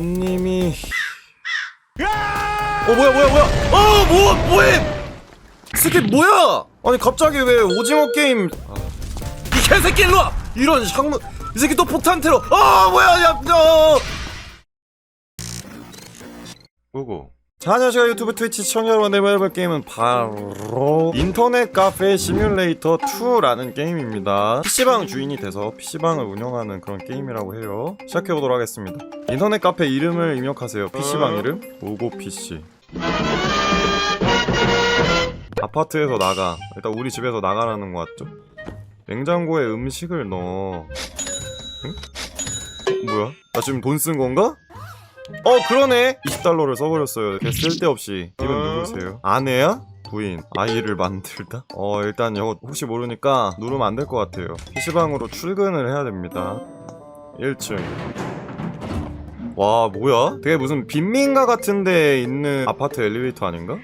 손님이 어 뭐야 뭐야 뭐야? 어 뭐 뭐해 스킬 뭐야? 아니 갑자기 왜 오징어 게임? 아, 이 개새끼 일로와! 이런 샹무 이 새끼 또 폭탄 테러. 아 뭐야 야 야. 뭐고 자 안녕하세요 유튜브 트위치 시청자 여러분 내가 해볼 게임은 바로 인터넷 카페 시뮬레이터 2라는 게임입니다 PC방 주인이 돼서 PC방을 운영하는 그런 게임이라고 해요 시작해보도록 하겠습니다 인터넷 카페 이름을 입력하세요 PC방 이름 오고PC 아파트에서 나가 일단 우리 집에서 나가라는 거 같죠? 냉장고에 음식을 넣어 응? 어, 뭐야? 나 지금 돈 쓴 건가? 어 그러네 20달러를 써버렸어요 개 쓸데없이 이건 누구세요? 아내야? 부인 아이를 만들다? 어 일단 이거 혹시 모르니까 누르면 안 될 것 같아요 PC방으로 출근을 해야 됩니다 1층 와 뭐야? 되게 무슨 빈민가 같은 데 있는 아파트 엘리베이터 아닌가?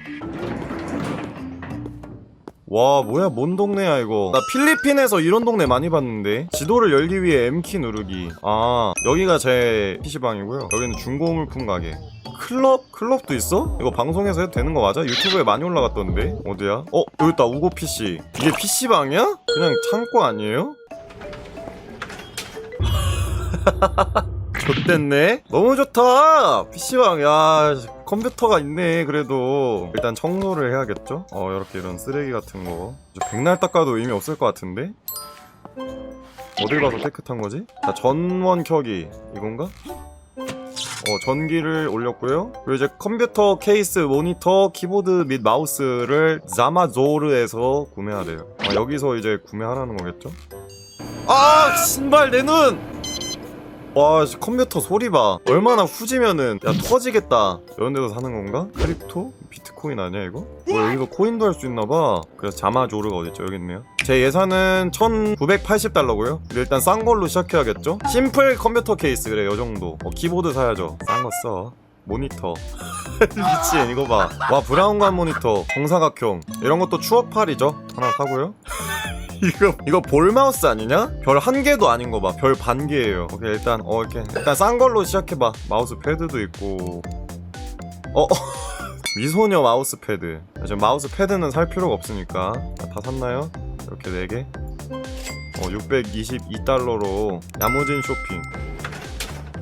와 뭐야 뭔 동네야 이거 나 필리핀에서 이런 동네 많이 봤는데 지도를 열기 위해 M키 누르기 아 여기가 제 PC방이고요 여기는 중고물품 가게 클럽? 클럽도 있어? 이거 방송에서 해도 되는 거 맞아? 유튜브에 많이 올라갔던데 어디야? 어 여기 있다 우고 PC 이게 PC방이야? 그냥 창고 아니에요? 좋댔네 너무 좋다 PC방 야 컴퓨터가 있네 그래도. 일단 청소를 해야겠죠? 어 이렇게 이런 쓰레기 같은 거. 백날 닦아도 의미 없을 것 같은데? 어딜 봐서 깨끗한 거지? 자 전원 켜기. 이건가? 어 전기를 올렸고요. 그리고 이제 컴퓨터 케이스 모니터 키보드 및 마우스를 자마조르에서 구매하래요. 아, 여기서 이제 구매하라는 거겠죠? 아 신발 내 눈 와 씨, 컴퓨터 소리 봐. 얼마나 후지면은 야 터지겠다. 이런 데서 사는 건가? 크립토? 비트코인 아니야 이거? 뭐 여기서 코인도 할 수 있나봐. 그래서 자마조르가 어딨죠 여기 있네요. 제 예산은 1980달러고요. 근데 일단 싼 걸로 시작해야겠죠? 심플 컴퓨터 케이스 그래 요정도. 어, 키보드 사야죠. 싼 거 써. 모니터. 미친 이거 봐와 브라운관 모니터. 정사각형. 이런 것도 추억팔이죠? 하나 사고요 이거 이거 볼 마우스 아니냐? 별 한 개도 아닌 거 봐. 별 반 개예요. 오케이 일단 어 이렇게 일단 싼 걸로 시작해 봐. 마우스 패드도 있고. 어 미소녀 마우스 패드. 지금 마우스 패드는 살 필요가 없으니까 자, 다 샀나요? 이렇게 네 개. 어 622달러로 야무진 쇼핑.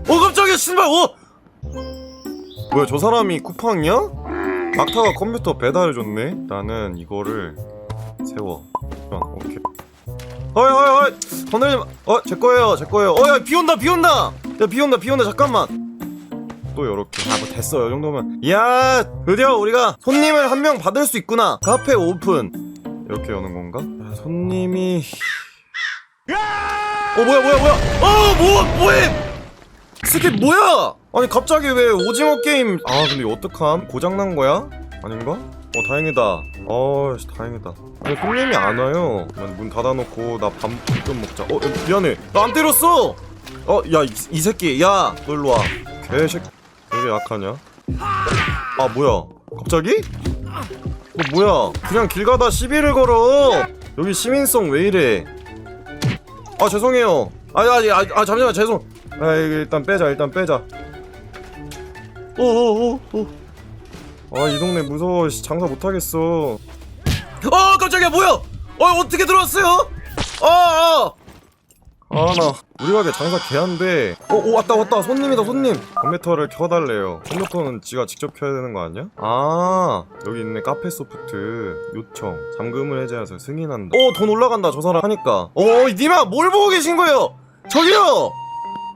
어 깜짝이야 신발. 어 뭐야 저 사람이 쿠팡이야? 막타가 컴퓨터 배달해줬네. 나는 이거를 세워. 어, 오케이. 어이 어이 어이! 선생님 어제 거예요 제 거예요. 어 야 비 온다 비 온다! 야 비 온다 비 온다 잠깐만! 또 요렇게. 아 뭐 됐어. 요 정도면. 이야 드디어 우리가 손님을 한 명 받을 수 있구나. 카페 오픈. 이렇게 여는 건가? 야, 손님이 어 뭐야 뭐야 뭐야! 어 뭐 뭐해! 스킬 뭐야? 아니 갑자기 왜 오징어 게임? 아 근데 어떡함? 고장 난 거야? 아닌가 어 다행이다. 어 씨, 다행이다. 아니 손님이 안 와요. 난문 닫아놓고 나 밥 좀 먹자. 어 야, 미안해. 나 안 때렸어! 어야 이, 이 새끼. 야너 일로 와. 개새끼. 왜 약하냐? 아 뭐야? 갑자기? 너 뭐야? 그냥 길 가다 시비를 걸어. 여기 시민성 왜 이래? 아 죄송해요. 아니 아니 아, 아 잠시만 죄송. 아 일단 빼자 일단 빼자. 어어어어 아 이 동네 무서워. 씨, 장사 못하겠어. 어 깜짝이야 뭐야? 어 어떻게 들어왔어요? 어어. 아나 우리 가게 장사 개한데. 어, 오 왔다 왔다. 손님이다 손님. 컴퓨터를 켜달래요. 컴퓨터는 지가 직접 켜야 되는 거 아니야? 아 여기 있네 카페 소프트. 요청. 잠금을 해제해서 승인한다. 어돈 올라간다 저 사람 하니까. 어 니마 뭘 보고 계신 거예요? 저기요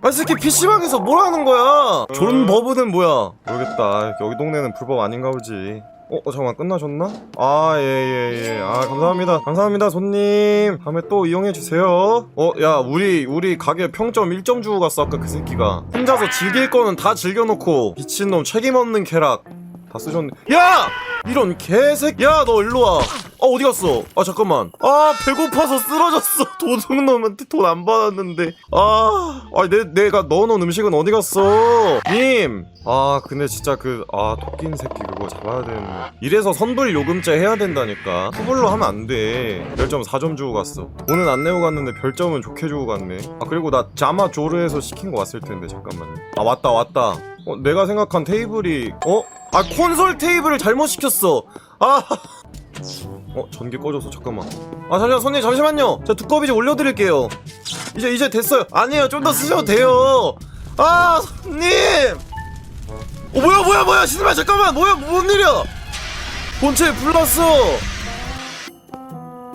아, 새끼 PC방에서 뭘 하는 거야? 저런 버브는 뭐야? 모르겠다. 여기 동네는 불법 아닌가 보지. 어, 어 잠깐만, 끝나셨나? 아, 예, 예, 예. 아, 감사합니다. 감사합니다, 손님. 다음에 또 이용해 주세요. 어, 야, 우리, 우리 가게 평점 1점 주고 갔어, 아까 그 새끼가. 혼자서 즐길 거는 다 즐겨 놓고, 미친놈 책임 없는 쾌락. 다 쓰셨네. 야! 이런 개새끼. 야, 너 일로 와. 아, 어디 갔어? 아, 잠깐만. 아, 배고파서 쓰러졌어. 도둑놈한테 돈 안 받았는데. 아, 아, 내, 내가 넣어놓은 음식은 어디 갔어? 님! 아, 근데 진짜 그, 아, 토끼인 새끼 그거 잡아야 되는데. 이래서 선불 요금제 해야 된다니까. 후불로 하면 안 돼. 별점 4점 주고 갔어. 돈은 안 내고 갔는데 별점은 좋게 주고 갔네. 아, 그리고 나 자마 조르에서 시킨 거 왔을 텐데, 잠깐만요. 아, 왔다, 왔다. 어, 내가 생각한 테이블이 어? 아 콘솔 테이블을 잘못 시켰어 아 어, 전기 꺼져서 잠깐만. 아, 잠시만, 손님, 잠시만요. 제가 두꺼비 좀 올려드릴게요. 이제, 이제 됐어요. 아니에요, 좀 더 쓰셔도 돼요. 아, 손님! 어, 뭐야, 뭐야, 뭐야, 신발, 잠깐만, 뭐야, 뭔 일이야? 본체 불났어!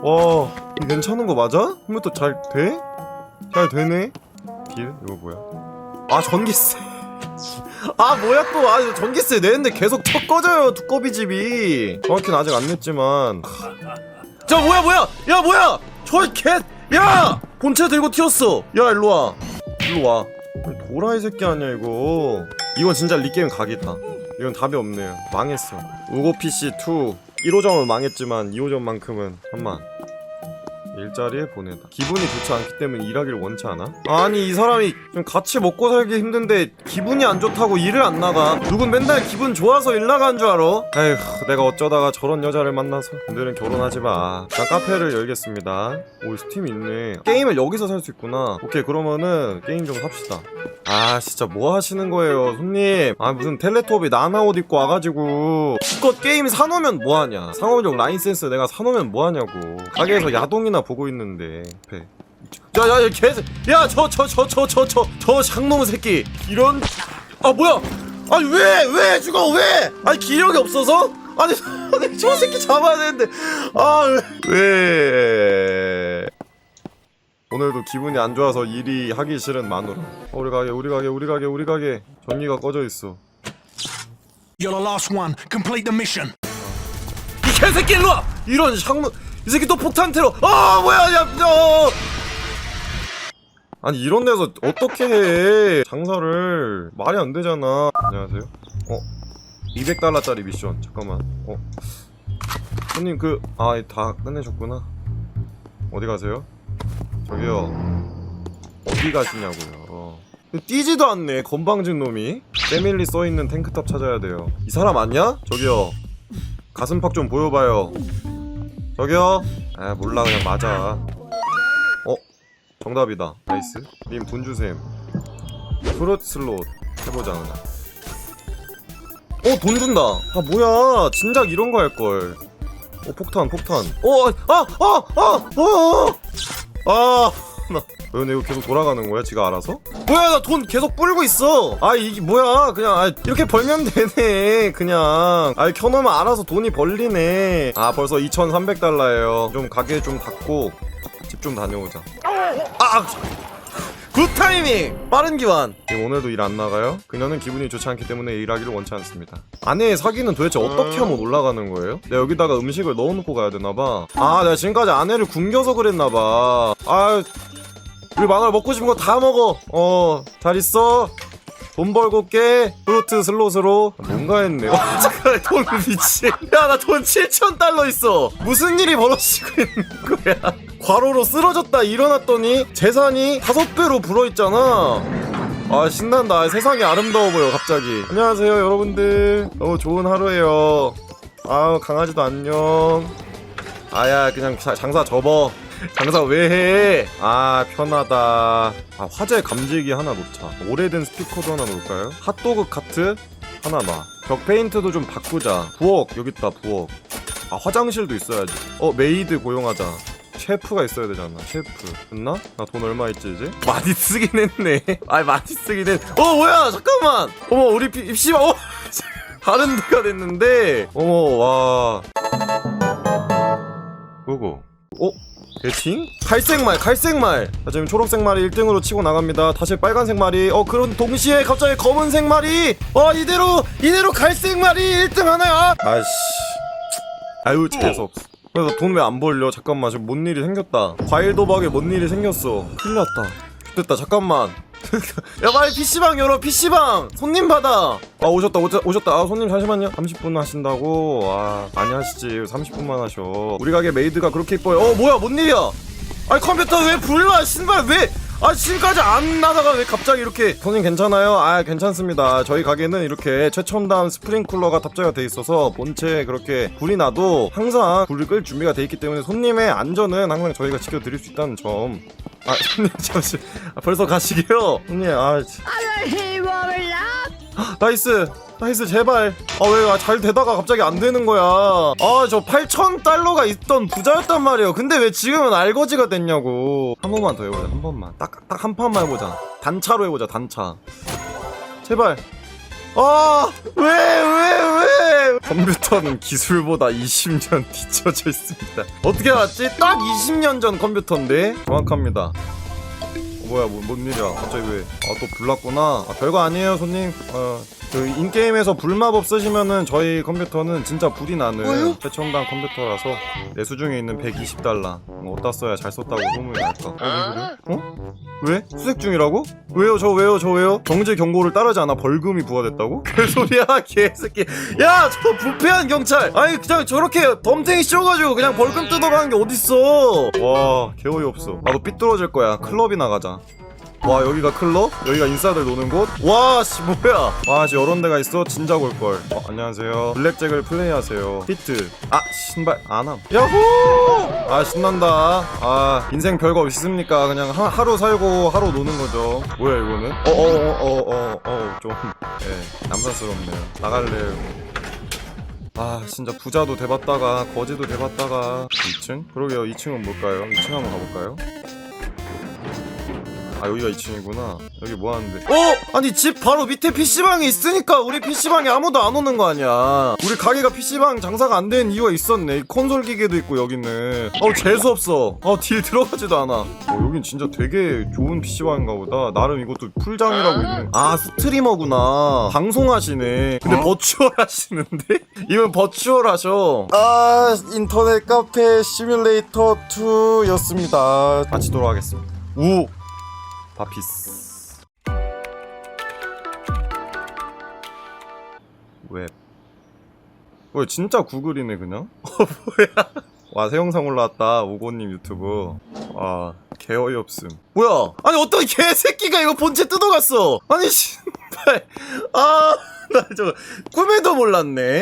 와, 괜찮은 거 맞아? 컴퓨터 잘 돼? 잘 되네? 길? 이거 뭐야? 아, 전기세. 아 뭐야 또. 아 전기세 내는데 계속 쳐 꺼져요 두꺼비 집이. 정확히는 아직 안 냈지만. 저 뭐야 뭐야? 야 뭐야? 저개야! 본체 들고 튀었어. 야 일로와. 일로와. 도라이 새끼 아니야 이거. 이건 진짜 리게임 각이다. 이건 답이 없네요. 망했어. 우고 PC 2 1호점은 망했지만 2호점만큼은. 잠만 일자리에 보내다. 기분이 좋지 않기 때문에 일하기를 원치 않아? 아니 이 사람이 좀 같이 먹고 살기 힘든데 기분이 안 좋다고 일을 안 나가. 누군 맨날 기분 좋아서 일 나간 줄 알아? 에휴 내가 어쩌다가 저런 여자를 만나서. 오늘은 결혼하지 마. 그냥 카페를 열겠습니다. 오 스팀 있네. 게임을 여기서 살 수 있구나. 오케이 그러면은 게임 좀 삽시다. 아 진짜 뭐 하시는 거예요 손님? 아 무슨 텔레토비 나나 옷 입고 와가지고. 기껏 게임 사놓으면 뭐하냐? 상호적 라이센스 내가 사놓으면 뭐하냐고. 가게에서 야동이나 보고 있는데 앞에. 야야야 개새 야저 저 저 저 저 저저 장놈 새끼. 이런 아 뭐야? 아니 왜 왜 죽어 왜? 아니 기력이 없어서? 아니 저 새끼 잡아야 되는데. 아왜 오늘도 기분이 안 좋아서 일이 하기 싫은 마누라. 어, 우리 가게 우리 가게 우리 가게 우리 가게. 전기가 꺼져 있어. You're the last one. Complete the mission. 이 개새끼 일로 와! 이런 샹문 이 새끼 또 폭탄 테러. 아 뭐야 야 어. 아니 이런 데서 어떻게 해? 장사를 말이 안 되잖아. 안녕하세요. 어 200달러짜리 미션. 잠깐만. 어. 손님 그 아 다 끝내셨구나. 어디 가세요? 저기요. 어디 가시냐고요. 어. 뛰지도 않네 건방진 놈이. 패밀리 써있는 탱크탑 찾아야 돼요. 이 사람 맞냐? 저기요. 가슴팍 좀 보여봐요 저기요. 아 몰라 그냥 맞아. 어? 정답이다. 나이스. 님 돈 주셈. 프로트 슬롯 해보자 그냥. 어돈 준다. 아 뭐야. 진작 이런 거 할걸. 어 폭탄 폭탄. 어 아 아 아아어아 나왜 이거 계속 돌아가는 거야 지가 알아서? 뭐야 나 돈 계속 불고 있어 아 이게 뭐야 그냥 아, 이렇게 벌면 되네 그냥 아 켜놓으면 알아서 돈이 벌리네 아 벌써 2300달러예요 좀 가게 좀 닫고 집 좀 다녀오자 아 굿타이밍! 빠른 기환! 오늘도 일 안 나가요? 그녀는 기분이 좋지 않기 때문에 일하기를 원치 않습니다. 아내의 사기는 도대체 어떻게 하면 올라가는 거예요? 내가 여기다가 음식을 넣어놓고 가야 되나봐. 아, 내가 지금까지 아내를 굶겨서 그랬나봐. 아, 우리 마누라 먹고 싶은 거 다 먹어. 어, 잘 있어. 돈 벌고 올게. 프루트 슬롯으로. 뭔가 했네. 어, 잠깐, 돈 미치. 야, 나 돈 7,000달러 있어. 무슨 일이 벌어지고 있는 거야? 과로로 쓰러졌다 일어났더니 재산이 다섯 배로 불어있잖아. 아 신난다 세상이 아름다워 보여 갑자기 안녕하세요 여러분들 너무 좋은 하루예요 아우 강아지도 안녕 아야 그냥 자- 장사 접어 장사 왜 해? 아 편하다. 아 화재 감지기 하나 놓자. 오래된 스피커도 하나 놓을까요? 핫도그 카트? 하나 놔 벽 페인트도 좀 바꾸자. 부엌. 여기 있다 부엌. 아 화장실도 있어야지. 어 메이드 고용하자. 셰프가 있어야 되잖아 셰프. 됐나? 나 돈 얼마 있지 이제? 많이 쓰긴 했네. 아이 많이 쓰긴 했 어 뭐야! 잠깐만! 어머 우리 비- 입시방 어 다른 데가 됐는데. 어머 와. 뭐고 어? 배팅? 갈색 말 갈색 말. 자 지금 초록색 말이 1등으로 치고 나갑니다. 다시 빨간색 말이 어 그런 동시에 갑자기 검은색 말이 어 이대로 이대로 갈색 말이 1등 하나야 아이씨. 아유 재수 없어. 그래서 돈 왜 안 벌려? 잠깐만 지금 뭔 일이 생겼다. 과일 도박에 뭔 일이 생겼어. 큰일 났다. 됐다 잠깐만 야 빨리 PC방 열어 PC방. 손님 받아. 아 오셨다 오셨다, 오셨다. 아 손님 잠시만요. 30분 하신다고. 아 많이 하시지. 30분만 하셔. 우리 가게 메이드가 그렇게 이뻐요. 어 뭐야 뭔 일이야? 아니 컴퓨터 왜 불나 신발 왜? 아 지금까지 안 나다가 왜 갑자기 이렇게 손님 괜찮아요? 아 괜찮습니다. 저희 가게는 이렇게 최첨단 스프링쿨러가 탑재가 돼 있어서 본체 그렇게 불이 나도 항상 불을 끌 준비가 돼 있기 때문에 손님의 안전은 항상 저희가 지켜드릴 수 있다는 점 아 손님 잠시 아, 벌써 가시게요? 손님 아. 나이스 나이스 제발. 아 왜 잘 되다가 갑자기 안 되는 거야. 아 저 8천 달러가 있던 부자였단 말이에요. 근데 왜 지금은 알거지가 됐냐고. 한 번만 더 해보자 한 번만. 딱 딱 한 판만 해보자. 단차로 해보자 단차. 제발. 아왜왜 왜 컴퓨터는 기술보다 20년 뒤쳐져 있습니다. 어떻게 알았지? 딱 20년 전 컴퓨터인데? 정확합니다. 어, 뭐야 뭐, 뭔 일이야 갑자기 왜 아 또 불났구나 아, 별거 아니에요 손님 어, 그 인게임에서 불마법 쓰시면은 저희 컴퓨터는 진짜 불이 나는 최첨단 컴퓨터라서 내 수중에 있는 120달러 어, 어디다 써야 잘 썼다고 소문이 날까 어? 왜 그래? 어? 왜? 수색 중이라고? 왜요 저 왜요 저 왜요? 정지 경고를 따르지 않아 벌금이 부과됐다고? 그 소리야 개새끼 야 저 부패한 경찰 아니 그냥 저렇게 덤탱이 씌워가지고 그냥 벌금 뜯어가는 게 어딨어 와 개어이 없어 나도 삐뚤어질 거야 클럽이나 가자 와 여기가 클럽? 여기가 인싸들 노는 곳? 와씨 뭐야? 와씨 이런 데가 있어? 진작 올걸. 어 안녕하세요. 블랙잭을 플레이하세요. 히트. 아 신발. 안함. 야호! 아 신난다. 아 인생 별거 있습니까? 그냥 하, 하루 살고 하루 노는 거죠. 뭐야 이거는? 어어어어어어좀 예, 남사스럽네요. 나갈래요. 아 진짜 부자도 돼봤다가 거지도 돼봤다가. 2층? 그러게요. 2층은 뭘까요? 2층 한번 가볼까요? 아 여기가 2층이구나. 여기 뭐 하는데? 어? 아니 집 바로 밑에 PC방이 있으니까 우리 PC방에 아무도 안 오는 거 아니야. 우리 가게가 PC방 장사가 안 되는 이유가 있었네. 이 콘솔 기계도 있고 여기는. 어우 재수없어. 어딜 들어가지도 않아. 어 여긴 진짜 되게 좋은 PC방인가 보다. 나름 이것도 풀장이라고 있는. 아 스트리머구나. 방송하시네. 근데 버추얼 하시는데? 이분 버추얼 하셔. 아 인터넷 카페 시뮬레이터 2였습니다. 마치도록 하겠습니다. 오 바피스. 웹. 왜 진짜 구글이네 그냥? 어 뭐야? 와 새 영상 올라왔다 오고님 유튜브. 아 개어이 없음. 뭐야? 아니 어떤 개새끼가 이거 본체 뜯어갔어? 아니 신발. 아나 저거 꿈에도 몰랐네